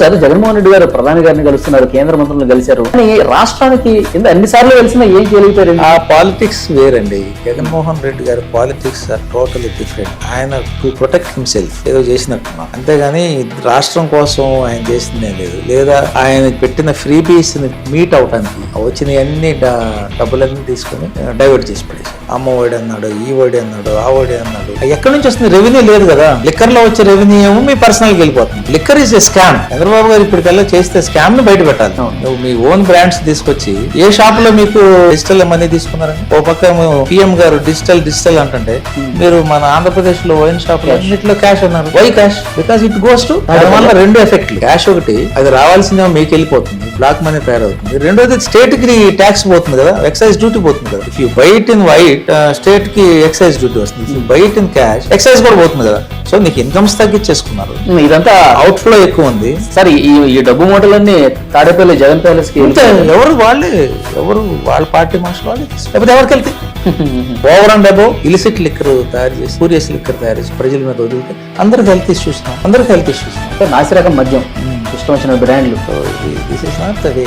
Sir Jaganmohan Reddy గారు ప్రధాని గారిని కలుస్తున్నారు కేంద్ర మంత్రులను కలిశారు. కానీ రాష్ట్రానికి ఇంత ఎన్ని సార్లు కలిసినా ఏం చేయలేకపోయారు ఆ పాలిటిక్స్ వేరండి. జగన్మోహన్ రెడ్డి గారి పాలిటిక్స్ ఆర్ టోటలీ డిఫరెంట్. ఆయన టు ప్రొటెక్ట్ హిమ్సెల్ఫ్ ఏదో చేసినట్టున్నా. అంతేగాని రాష్ట్రం కోసం ఆయన చేసిందే లేదు. లేదా ఆయన పెట్టిన ఫ్రీ బీస్ మీట్ అవటానికి వచ్చిన అన్ని డబ్బులన్నీ తీసుకుని డైవర్ట్ చేసి పడేసి అమ్మ ఒడి అన్నాడు ఈ ఒడి అన్నాడు ఆ ఒడి అన్నాడు. ఎక్కడి నుంచి వస్తుంది? రెవెన్యూ లేదు కదా. లిక్కర్లో వచ్చే రెవెన్యూ ఏమో మీ పర్సనల్ వెళ్ళిపోతుంది. Liquor is a scam Chandrababu గారు ఇప్పటికల్లా చేస్తే స్కామ్ని బయట పెట్టాలి. నువ్వు మీ ఓన్ బ్రాండ్స్ తీసుకొచ్చి ఏ షాప్లో మీకు డిజిటల్ మనీ తీసుకున్నారని ఓ పక్క పిఎం గారు డిజిటల్ డిజిటల్ అంటుంటే మీరు మన ఆంధ్రప్రదేశ్లో వైన్ షాప్లో అన్నింటిలో క్యాష్ అన్నారు why cash because it goes to వల్ల రెండు ఎఫెక్ట్లు క్యాష్ ఒకటి అది రావాల్సిందేమో మీకు వెళ్ళిపోతుంది. బ్లాక్ మనీ తయారవుతుంది. రెండోది స్టేట్కి ట్యాక్స్ పోతుంది కదా. ఎక్సైజ్ డ్యూటీ పోతుంది కదా. If you buy it in white స్టేట్కి ఎక్సైజ్ డ్యూటీ వస్తుంది. ఇన్ క్యాష్ ఎక్సైజ్ కూడా పోతుంది కదా. సో నీకు ఇన్కమ్స్ తగ్గించేసుకున్నారు. ఇదంతా అవుట్ ఫ్లో ఎక్కువ ఉంది. సార్ ఈ ఈ డబ్బు మూటలన్నీ తాడేపల్లి జగన్ ప్యాలెస్కి ఎవరు వాళ్ళే ఎవరు వాళ్ళ పార్టీ మనుషులు వాళ్ళే. లేకపోతే ఎవరికి వెళ్తే? Over and above illicit liquor తయారు చేసి సూరియస్ లిక్కర్ తయారు చేసి ప్రజల మీద వదిలితే అందరికి హెల్త్ ఇష్యూస్ అందరికి హెల్త్ ఇష్యూస్ నాసిరకం మద్యం. ఇష్టం వచ్చిన బ్రాండ్లు. This is not the way